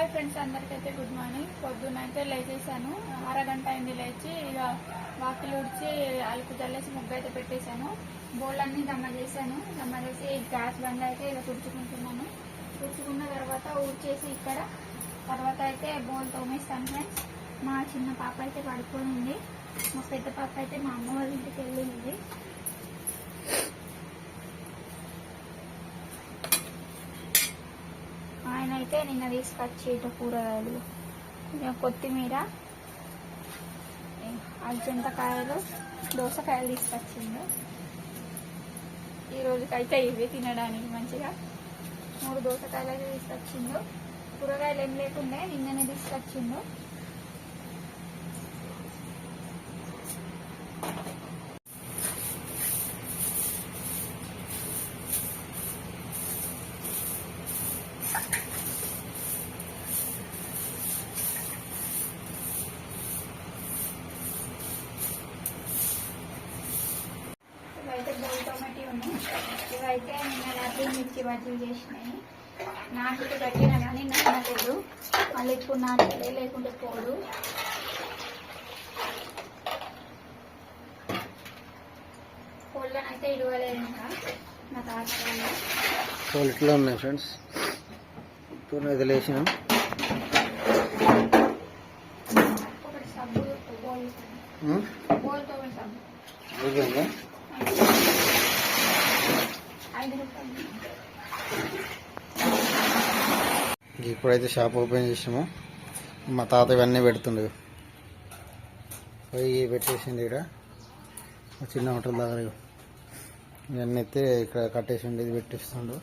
Hi friends అందరికైతే good morning. పొద్దున్న అయితే లేచేసాను అరగంట అయింది లేచి ఇక వాకిలు ఉడిచి అలుపు చల్లేసి ముగ్గు అయితే పెట్టేశాను. బోల్ అన్ని జమ చేశాను. జమ చేసి గ్యాస్ బండ్ అయితే ఇలా తుడుచుకుంటున్నాను. తుడుచుకున్న తర్వాత ఊడ్చేసి ఇక్కడ తర్వాత అయితే బోల్ తోమేస్తాను ఫ్రెండ్స్. మా చిన్న పాప అయితే పడుకొని ఉంది. మా పెద్ద పాప అయితే మా అమ్మ వాళ్ళ ఇంటికి వెళ్ళింది ఆయన అయితే నిన్న తీసుకొచ్చేట కూరగాయలు. కొత్తిమీర అల్చెంతకాయలు దోసకాయలు తీసుకొచ్చిండు ఈ రోజుకైతే ఇవి తినడానికి మంచిగా. మూడు దోసకాయలు అయితే తీసుకొచ్చిండు కూరగాయలు ఏం లేకుండే నిన్ననే తీసుకొచ్చిండు ఇవైతే బోల్ టొమాటో ఉన్నాయి ఇవైతే నిన్న రాత్రి మిర్చి బజ్జీలు చేసినాయి. నాటికి పెట్టినా కానీ నానలేదు. మళ్ళీ ఇప్పుడు నాటలే లేకుంటే పోదు. కోళ్ళని అయితే ఇడవలేదు ఇంకా నా తాత. వాళ్ళు. ఇట్లా ఉన్నాయి ఫ్రెండ్స్. ఇప్పుడు వదిలేసినాం సబ్బు బోల్ ఉం? బోల్ తోమే సబ్బు అయిపోయిందా ఐదు రూపాయలు ఇప్పుడైతే షాప్ ఓపెన్ చేసాము మా తాత ఇవన్నీ పెడుతుండే. పోయి పెట్టేసిండు ఇక్కడ చిన్న హోటల్ దగ్గర ఇవన్నీ అయితే ఇక్కడ కట్టేసిండు ఇది పెట్టేస్తుండు.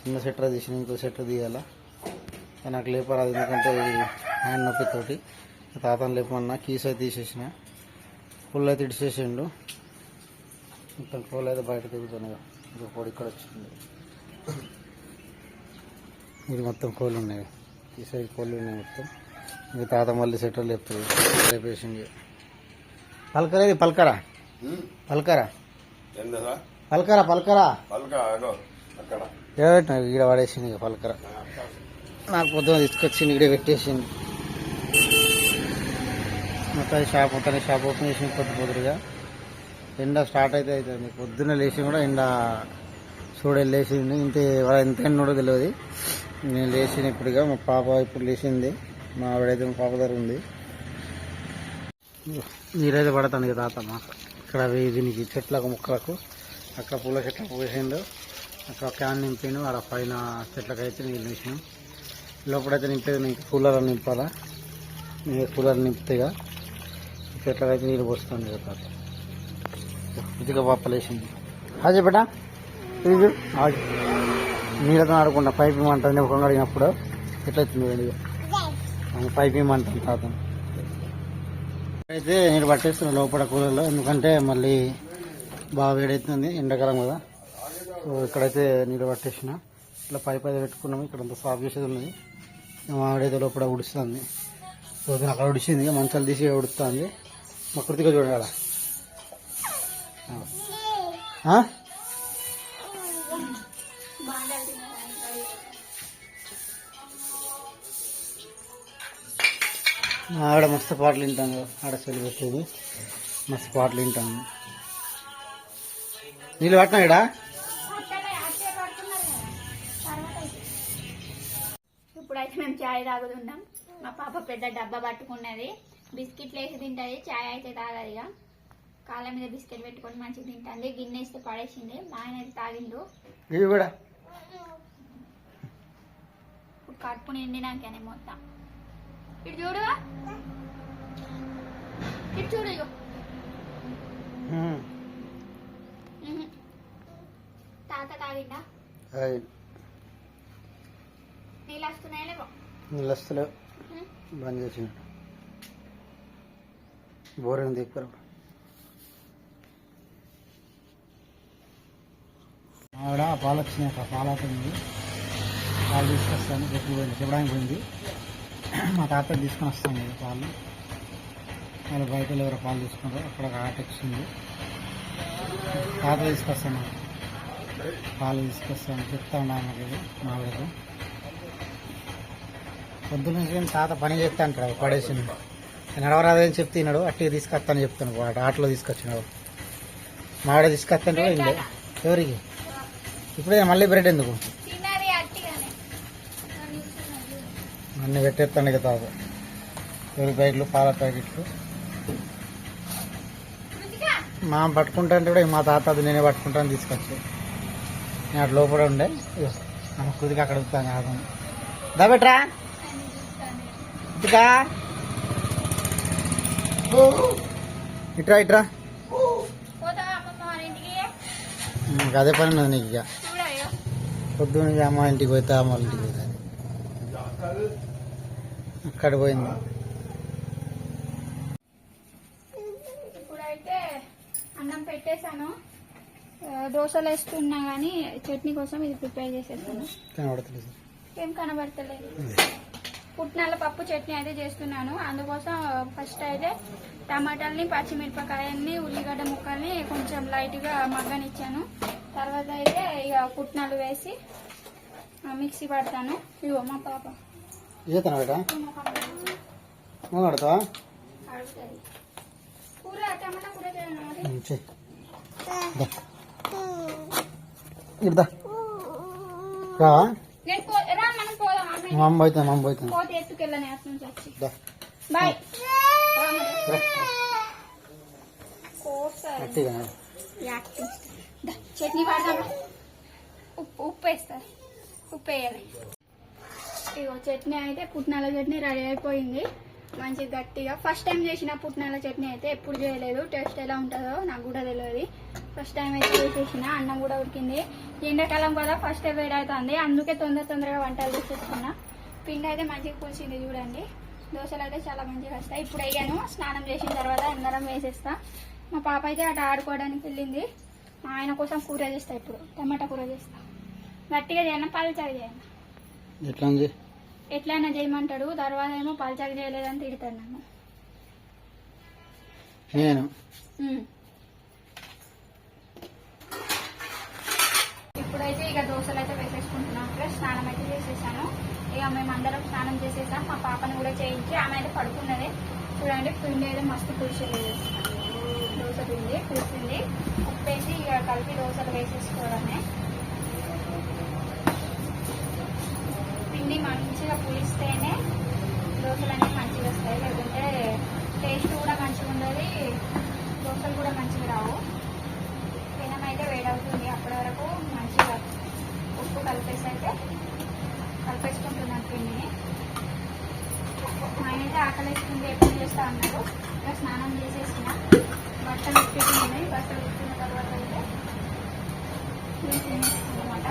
చిన్న సెట్ర తీసిన ఇంకో సెటర్ తీయాలా. నాకు లేపరాదు ఎందుకంటే హ్యాండ్ నొప్పితోటి తాతను లేపమన్నా కీస్ అయితే తీసేసిన. పుల్ అయితే ఇడిచేసిండు మొత్తం కోళ్ళు అయితే బయట తిరుగుతున్నాయి ఇంకో కోడి ఇక్కడ వచ్చింది. ఇది మొత్తం కోళ్ళు ఉన్నాయి. ఈ సైడ్ కోళ్ళు ఉన్నాయి మొత్తం. ఇది తాత మళ్ళీ సెటర్ లేపుతుంది లేపేసింది పలకరా ఇది పలకరా? పలకరా? పలకరా పలకరా? ఏడబెట్టిన ఈడ పడేసింది ఇక పలకరా. నాకు పొద్దున తీసుకొచ్చింది ఇక్కడ పెట్టేసింది. మొత్తం షాప్ మొత్తం షాప్ ఓపెన్ చేసింది పొద్దు పొద్దురుగా ఎండ స్టార్ట్ అయితే అవుతుంది. పొద్దున్న లేచి కూడా ఎండ చూడలు లేచింది ఇంత ఎంత ఎండ కూడా తెలియదు. నేను లేచిన ఇప్పుడుగా మా పాప ఇప్పుడు లేచింది. మా ఆవిడైతే మా పాప దగ్గర ఉంది. నీరైతే పడతాను ఇక తాత మాకు. ఇక్కడ దీనికి చెట్లకు మొక్కలకు. అక్కడ పూల చెట్లకు పోసిండు. అక్కడ క్యాన్ నింపిండు. ఆడ పైన చెట్లకు అయితే నీళ్ళు వేసినాం లోపలైతే నింపేది నీకు కూలర్ నింపాలా? నేను కూలర్ నింపితేగా చెట్లకైతే నీళ్ళు పోస్తుంది కదా తాత. ఇదిగా పాపలేసింది అదే బిడ్డ ఇది నీళ్ళతో ఆడుకుంటా పైప్ ఇమ్మంటాను ఒక అడిగినప్పుడు ఎట్లా వచ్చింది పైప్ ఇమ్మంటాను తాత అయితే నేను పట్టేస్తున్నాను లోపల కూలర్లో ఎందుకంటే మళ్ళీ బాగా వేడవుతుంది ఎండాకాలం కదా సో ఇక్కడైతే నీళ్ళు పట్టేసిన ఇట్లా పైప్ అయితే పెట్టుకున్నాము ఇక్కడ అంతా సాఫ్ చేసేది ఉన్నది ఆవిడైతే లోపల ఉడుస్తుంది సో అక్కడ ఉడిచింది మంచాలు తీసి ఉడుతుంది మా కృతిగా చూడాల ఆడ మస్తు పాటలు వింటాను ఆడ సెల్ పెట్టేది మస్తు పాటలు వింటాను నీళ్ళు పట్టినా ఇక్కడ ఇప్పుడైతే మేము చాయ్ తాగుతున్నాం మా పాప పెద్ద డబ్బా పట్టుకున్నది. బిస్కెట్లు వేసి తింటది. చాయ్ అయితే తాగదు ఇక. కాళ్ళ మీద బిస్కెట్ పెట్టుకొని మంచిగా తింటుంది. గిన్నె వేస్తే పడేసింది మా ఆయన అయితే తాగిండు. ఇవి కూడా? ఇప్పుడు కడుపు నిండినాకనే మొత్తం. ఇటు చూడు. ఇటు చూడు. తాత తాగిండా? అయ్. నీళ్ళు వస్తున్నాయా లేవో? నీళ్ళు వస్తలేవు. బంద్ చేసిన బోరేం దిక్కురా ఆవిడ పాలు వచ్చినాక పాలు అవుతుంది పాలు తీసుకొస్తాను. ఎప్పుడు పోయింది? చెప్పడానికి పోయింది. మా తాత తీసుకొని వస్తాను కదా పాలు. వాళ్ళు బయట ఎవరో పాలు తీసుకున్నారు అక్కడ ఒక ఆట వచ్చింది తాత తీసుకొస్తాను. పాలు తీసుకొస్తాను. చెప్తా ఉన్నాను మా ఆవిడకు పొద్దు నుంచి తాత పని చేస్తా అంటాడు పడేసింది నడవరాదని చెప్తే తిన్నాడు అట్టిగా తీసుకొస్తాను చెప్తాను. ఆటలో తీసుకొచ్చినాడు. మాడ తీసుకొస్తాంటే ఇండే ఎవరికి? ఇప్పుడే మళ్ళీ బ్రెడ్ ఎందుకు? అన్ని పెట్టేస్తాను కదా తాత ఎవరి ప్యాకెట్లు పాల ప్యాకెట్లు. మా పట్టుకుంటా అంటే కూడా మా తాత అది నేనే పట్టుకుంటాను తీసుకొచ్చి. నేను అటు లోపల ఉండే. ఆమె కుదికి అక్కడ వస్తాను ఆగం. దాబెట్రా ఇటుకా ఇట్రా ఇట్రా. అదే పని నీకు ఇక. పొద్దున్న అమ్మ ఇంటికి పోతే అమ్మ ఇంటికి పోతే అక్కడ పోయింది. ఇప్పుడైతే అన్నం పెట్టేశాను. దోశలు వేస్తున్నా కానీ చట్నీ కోసం ఇది ప్రిపేర్ చేసేస్తాను కనబడతలేదు ఏం కనబడతలేదు. పుట్నాల పప్పు చట్నీ అయితే చేస్తున్నాను. అందుకోసం ఫస్ట్ అయితే టమాటాలని పచ్చిమిరపకాయల్ని ఉల్లిగడ్డ ముక్కల్ని కొంచెం లైట్గా మగ్గనిచ్చాను. తర్వాత అయితే ఇక పుట్నాలు వేసి మిక్సీ పడతాను. ఇగో మా పాప. మా పాప నువ్వు కూర టమాటా కూర ఇడదా రావా పోతాను పోతాను బాయ్. దా, చట్నీ పడదాం ఉప్పు ఉప్పు వేస్తారు ఉప్పు వేయాలి. ఇగో చట్నీ అయితే పుట్నాల చట్నీ రెడీ అయిపోయింది. మంచి గట్టిగా. ఫస్ట్ టైం చేసిన పుట్నాల చట్నీ అయితే ఎప్పుడు చేయలేదు. టేస్ట్ ఎలా ఉంటుందో నాకు కూడా తెలియదు. ఫస్ట్ టైం అయితే చేసేసిన. అన్నం కూడా ఉడికింది. ఎండాకాలం కదా ఫస్ట్ వేడవుతుంది అందుకే తొందర తొందరగా వంటలు చేసేసుకున్నా. పిండి అయితే మంచిగా పులిసింది చూడండి. దోశలు అయితే చాలా మంచిగా వస్తాయి. ఇప్పుడు అయ్యాను స్నానం చేసిన తర్వాత అందరం వేసేస్తా. మా పాప అయితే అటు ఆడుకోవడానికి వెళ్ళింది. మా ఆయన కోసం కూర చేస్తా ఇప్పుడు. టమాటా కూర చేస్తా. గట్టిగా చేయను? పల్చగా చేయను? ఎట్లా ఎట్లయినా చేయమంటాడు. తర్వాత ఏమో పల్చగా చేయలేదని తిడతాడు నన్ను నేను? ఉమ్. ఇప్పుడైతే ఇక దోశలు అయితే వేసేసుకుంటున్నాం. ఫ్రెండ్స్ స్నానం అయితే చేసేసాను. ఇక మేము అందరం స్నానం చేసేసాం. మా పాపను కూడా చేయించి ఆమె అయితే పడుకున్నది. చూడండి పిండి అయితే మస్తు పులిసలేదు దోశ పిండి పులిసింది మంచిగా పులిస్తేనే దోశలు అనేవి మంచిగా వస్తాయి. లేకుంటే టేస్ట్ కూడా మంచిగా ఉండదు. దోశలు కూడా మంచిగా రావు. పెనం అయితే వేడవుతుంది. అప్పటి వరకు మంచిగా ఉప్పు కలిపేసి అయితే కలిపేసుకుంటున్నాను పిండిని. మా ఆయన అయితే ఆకలిస్తుంది. ఎప్పుడు చేస్తా అన్నారు. ఇంకా స్నానం చేసేసిన. బట్టలు ఉప్పిపోయినాయి బట్టలు ఉప్పిన తర్వాత అయితే అనమాట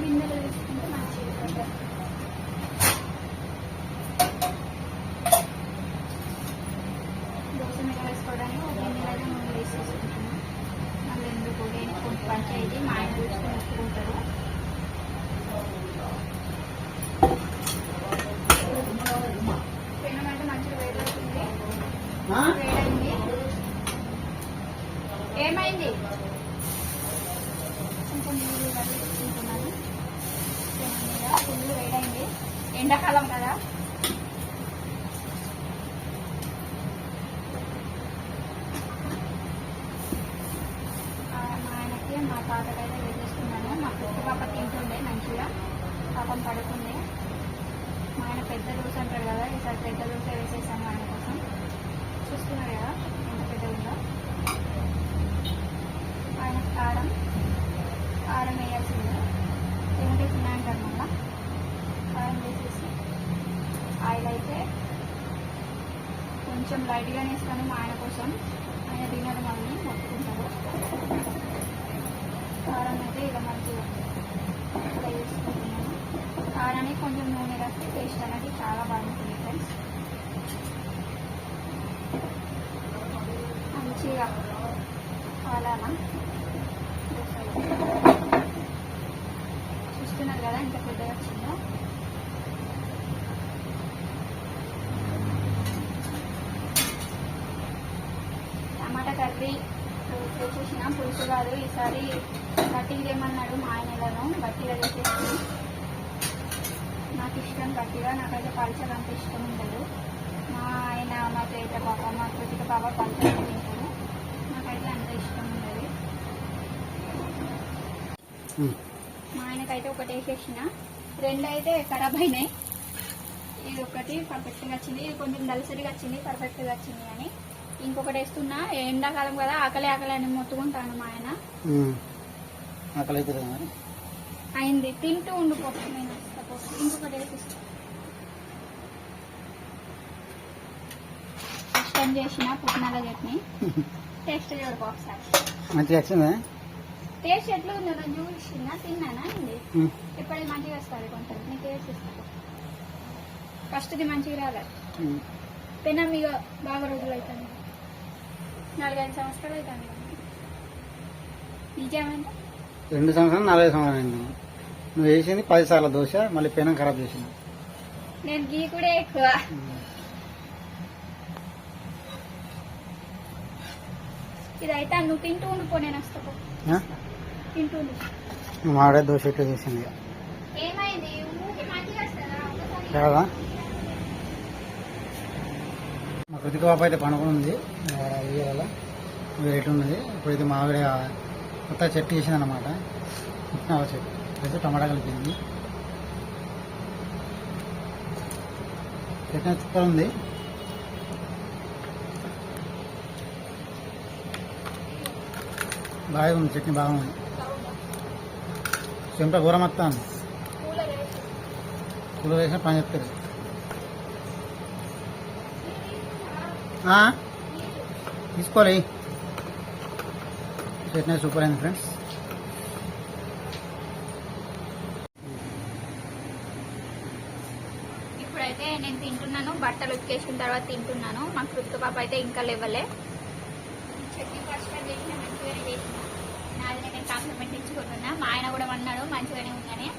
గిన్నెలు తీసుకుంటే మంచిగా దోశ మీద వేసుకోవడానికి ఒక గిన్నెలైతే ముందు వేసేసుకుంటున్నాను మళ్ళీ ఎందుకు నేను పంచాయతీ మా ఆయన చూసుకొని ఒప్పుకుంటారు పెనం అంటే మంచిగా వేడవుతుంది వేడైంది ఏమైంది కొంచెం నీళ్ళు కలుపుకుంటున్నాను పెనం మీద ఫుల్ వేడైంది ఎండాకాలం కదా ఆ, మా ఆయనకి మా తాతకైతే వేసేస్తున్నాను మా పెద్ద పాప తింటుండే మంచిగా పాపం పడుకుంది మా ఆయన పెద్ద దోశ అంటారు కదా ఈసారి పెద్ద దోశ వేసేసాను ఆయన కోసం చూస్తున్నారు కదా ఎంత పెద్ద ఉందో ఆయన కారం కారం వేయాల్సిందే ఏమంటే తిన్నాయంటారు మళ్ళా కారం వేసేసి ఆయిల్ అయితే కొంచెం లైట్గానే ఇస్తాను మా ఆయన కోసం. ఆయన తినడం అన్నీ మొత్తుకుంటారు కారం అయితే ఇక మంచిగా ఫ్రై చేసుకుంటున్నాను కొంచెం నూనె రాస్తే టేస్ట్ అనేది చాలా బాగుంటుంది ఫ్రెండ్స్ మంచిగా కాలాలా చూస్తున్నారు కదా ఇంత పెద్దగా వచ్చిందో. చేసేసిన పులుసు కాదు. ఈసారి గట్టిగా చేయమన్నాడు మా ఆయనలను. గట్టిగా చేసేసి నాకు ఇష్టం గట్టిగా నాకైతే పల్చగా అంత ఇష్టం ఉండదు. మా ఆయన మా చైత్ర పాప మా కృతిక పాప పల్చగా తింటారు. నాకైతే అంత ఇష్టం ఉండదు. మా ఆయనకైతే ఒకటి వేసేసిన రెండు అయితే ఖరాబ్ అయినాయి. ఇది ఒకటి పర్ఫెక్ట్గా వచ్చింది. ఇది కొంచెం దలసరిగా వచ్చింది పర్ఫెక్ట్గా వచ్చింది అని. ఇంకొకటి వేస్తున్నా ఎండాకాలం కదా ఆకలి ఆకలి అని మొత్తుకుంటాను మా ఆయన. ఆకలి అవుతుంది అయింది. తింటూ ఉండిపో నేను సపోజ్. ఇంకొకటి వేసిస్తా ఫస్ట్ టైం చేసిన పుట్నాల చట్నీ. టేస్ట్ చూడుకో ఒకసారి. మంచిగా వచ్చిందా? టేస్ట్ ఎట్లా ఉందో చూసినా తిన్నానా అండి. ఎప్పటికి మంచిగా వస్తుంది కొంచెం. నీకు టేస్ట్ ఇస్తాను ఫస్ట్ది మంచిగా రాలేదు. పెనం ఇక బాగా రోజులు అవుతుంది నాలుగైదు సంవత్సరాలు అవుతుంది నిజమేంటే రెండు సంవత్సరాలు నలభై సంవత్సరాలు అయింది. నువ్వు వేసింది పది సార్ల దోశ మళ్ళీ పెనం ఖరాబ్ చేసింది. నేను గీ కూడా ఎక్కువ. ఇది అయితే నువ్వు తింటూ ఉండిపో నేను వస్తా ఆ? తింటూ మావిడే దోశ ఇట్లా చేసింది. ఏమైంది? కాదా కృతిక పాప అయితే పనుకుని ఉంది ఇవాళ వెయిట్ ఉన్నది. ఇప్పుడైతే మా ఆవిడ కొత్త చెట్టు వేసింది అనమాట చెట్టు. అయితే టమాటా కలిపింది. చట్నీ సూపర్ ఉంది. బాగా ఉంది. చట్నీ బాగుంది చెంప కూర మొత్తం. కూలర్ వేసి కూర వేసిన పని చెప్తారు తీసుకోవాలి చట్నీ సూపర్ అయింది ఫ్రెండ్స్. ఇప్పుడైతే నేను తింటున్నాను బట్టలు ఉతికేసిన తర్వాత తింటున్నాను. మా కృతిక పాప అయితే ఇంకా లేవలే. చట్నీ ఫస్ట్ టైం చేసిన మంచిగానే చేసిన. నాది నేను కాంప్లిమెంట్ ఇచ్చుకుంటున్నా. మా ఆయన కూడా అన్నాడు మంచిగానే ఉందని.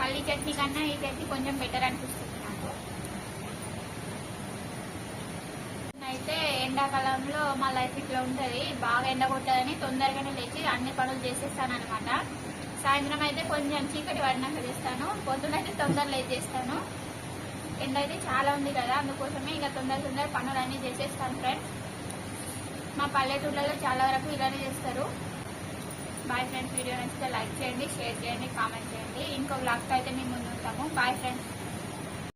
పల్లి చట్నీ కన్నా ఈ చట్నీ కొంచెం బెటర్ అనిపిస్తుంది నాకు అయితే ఎండాకాలంలో మా లైఫ్ ఇట్లా ఉంటుంది. బాగా ఎండ కొట్టదని తొందరగానే లేచి అన్ని పనులు చేసేస్తాను అనమాట సాయంత్రం అయితే కొంచెం చీకటి పడినాక చేస్తాను. పొద్దునైతే అయితే తొందర లేచి చేస్తాను ఎండ అయితే చాలా ఉంది కదా అందుకోసమే ఇంకా తొందర తొందర పనులు అన్నీ చేసేస్తాను ఫ్రెండ్స్. మా పల్లెటూళ్ళలో చాలా వరకు ఇలానే చేస్తారు. బాయ్ ఫ్రెండ్స్ వీడియో నచ్చితే లైక్ చేయండి షేర్ చేయండి కామెంట్ చేయండి. ఇంకో బ్లాగ్తో అయితే మేము ముందు ఉంటాము బాయ్ ఫ్రెండ్స్